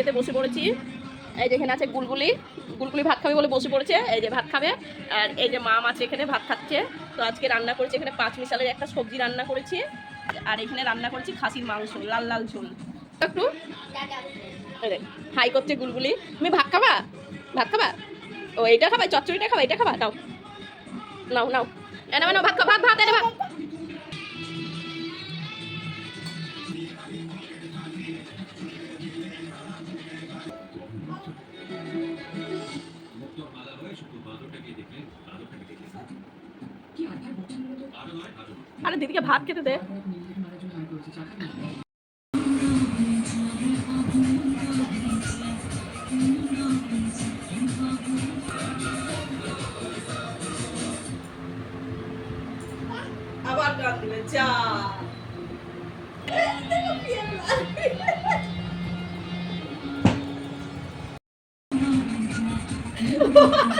খেতে বসে পড়েছি। এই যে এখানে আছে গুলগুলি। গুলগুলি ভাত খাবে বলে বসে পড়েছে। এই যে ভাত খাবে। আর এই যে মাম আছে এখানে ভাত খাচ্ছে। তো আজকে রান্না করেছি এখানে পাঁচ মিশালের একটা সবজি রান্না করেছি। আর এখানে রান্না করেছি খাসির মাংস, লাল লাল ঝোল। একটু। হাই করছে গুলগুলি। তুমি ভাত খাবা? ভাত খাবা? ও এটা খাবা? চচ্চড়িটা খাবা? এটা খাবা? নাও। নাও নাও। এনে নাও ভাত খাও ভাত ভাত এনে ভাত। আরে দিদিকে ভাত খেতে দে আবার গান দিবে যা নাচে,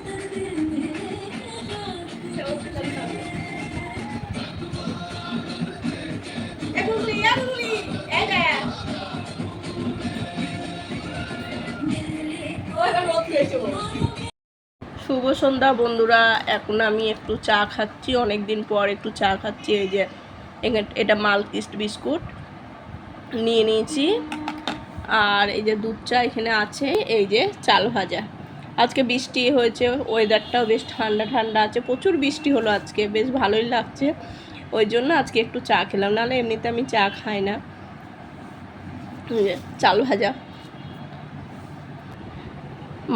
শুভ সন্ধ্যা, বন্ধুরা। এখন আমি একটু চা খাচ্ছি। অনেক দিন পর একটু চা খাচ্ছি। এই যে এটা মালকিস্ট বিস্কুট নিয়ে নিয়েছি। আর এই যে দুধ চা এখানে আছে। এই যে চাল ভাজা। আজকে বৃষ্টি হয়েছে। ওয়েদারটাও বেশ ঠান্ডা ঠান্ডা আছে। প্রচুর বৃষ্টি হলো আজকে। বেশ ভালোই লাগছে। ওই জন্য আজকে একটু চা খেলাম। নাহলে এমনিতে আমি চা খাই না। চাল ভাজা।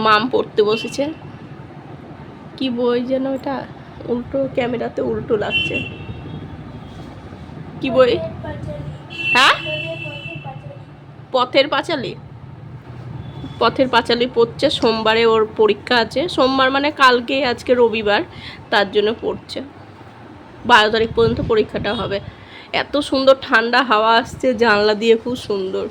মাম পড়তে বসেছে। কি বই যেন এটা উল্টো ক্যামেরাতে উল্টো লাগছে। কি বই? হ্যাঁ? পথের পাঁচালি। পথের পাঁচালি পড়ছে, সোমবারে ওর পরীক্ষা আছে। সোমবার মানে কালকে, আজকে রবিবার, তার জন্য পড়ছে। বারো তারিখ পর্যন্ত পরীক্ষাটা হবে। এত সুন্দর ঠান্ডা হাওয়া আসছে, জানলা দিয়ে খুব সুন্দর।